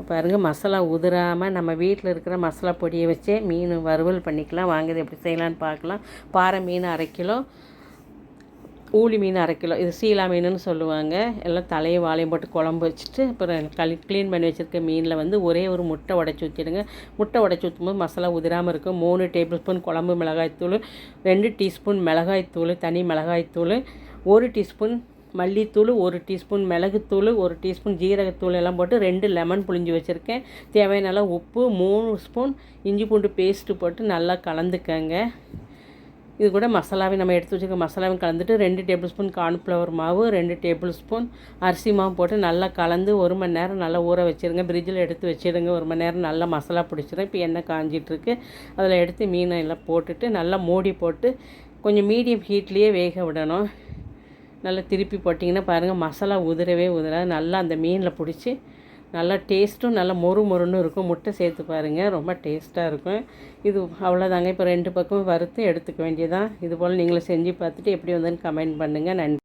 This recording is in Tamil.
இப்போ பாருங்கள் மசாலா உதிராமல் நம்ம வீட்டில் இருக்கிற மசாலா பொடியை வச்சே மீன் வறுவல் பண்ணிக்கலாம். வாங்க இது எப்படி செய்யலான்னு பார்க்கலாம் பாறை மீன் அரை கிலோ ஊளி மீன் அரை கிலோ இது சீலா மீனுன்னு சொல்லுவாங்க. எல்லாம் தலையும் வாழையும் போட்டு குழம்பு வச்சுட்டு அப்புறம் களி க்ளீன் பண்ணி வச்சுருக்க மீனில் வந்து ஒரே ஒரு முட்டை உடச்சி ஊற்றிடுங்க முட்டை உடச்சி ஊற்றும்போது மசாலா உதிராமல் இருக்கும். மூணு டேபிள் ஸ்பூன் குழம்பு மிளகாய்த்தூள் ரெண்டு டீஸ்பூன் மிளகாய்த்தூள் தனி மிளகாய்த்தூள் ஒரு டீஸ்பூன் மல்லித்தூள் ஒரு டீஸ்பூன் மிளகுத்தூள் ஒரு டீஸ்பூன் ஜீரகத்தூள் எல்லாம் போட்டு ரெண்டு லெமன் புழிஞ்சு வச்சுருக்கேன். தேவையான அளவு உப்பு மூணு ஸ்பூன் இஞ்சி பூண்டு பேஸ்ட்டு போட்டு நல்லா கலந்துக்கங்க. இது கூட மசாலாவையும் நம்ம எடுத்து வச்சுருக்க மசாலாவையும் கலந்துட்டு ரெண்டு டேபிள் ஸ்பூன் கார்ன்ஃப்ளவர் மாவு ரெண்டு டேபிள் ஸ்பூன் அரிசி மாவு போட்டு நல்லா கலந்து ஒரு மணி நேரம் நல்லா ஊற வச்சுருங்க. ஃப்ரிட்ஜில் எடுத்து வச்சிடுங்க ஒரு மணி நேரம் நல்லா மசாலா பிடிச்சிடும் இப்போ எண்ணெய் காஞ்சிட்ருக்கு. அதில் எடுத்து மீனை எல்லாம் போட்டுட்டு நல்லா மூடி போட்டு கொஞ்சம் மீடியம் ஹீட்லேயே வேக விடணும். நல்லா திருப்பி போட்டிங்கன்னா பாருங்கள் மசாலா உதிரவே உதிராது. நல்லா அந்த மீனில் பிடிச்சி நல்லா டேஸ்ட்டும் நல்லா மொறு மொறுன்னு இருக்கும். முட்டை சேர்த்து பாருங்கள் ரொம்ப டேஸ்ட்டாக இருக்கும். இது அவ்வளோதாங்க இப்போ ரெண்டு பக்கமும் வறுத்து எடுத்துக்க வேண்டியதான் இது போல் நீங்களும் செஞ்சு பார்த்துட்டு எப்படி வந்ததுன்னு கமெண்ட் பண்ணுங்கள் நன்றி.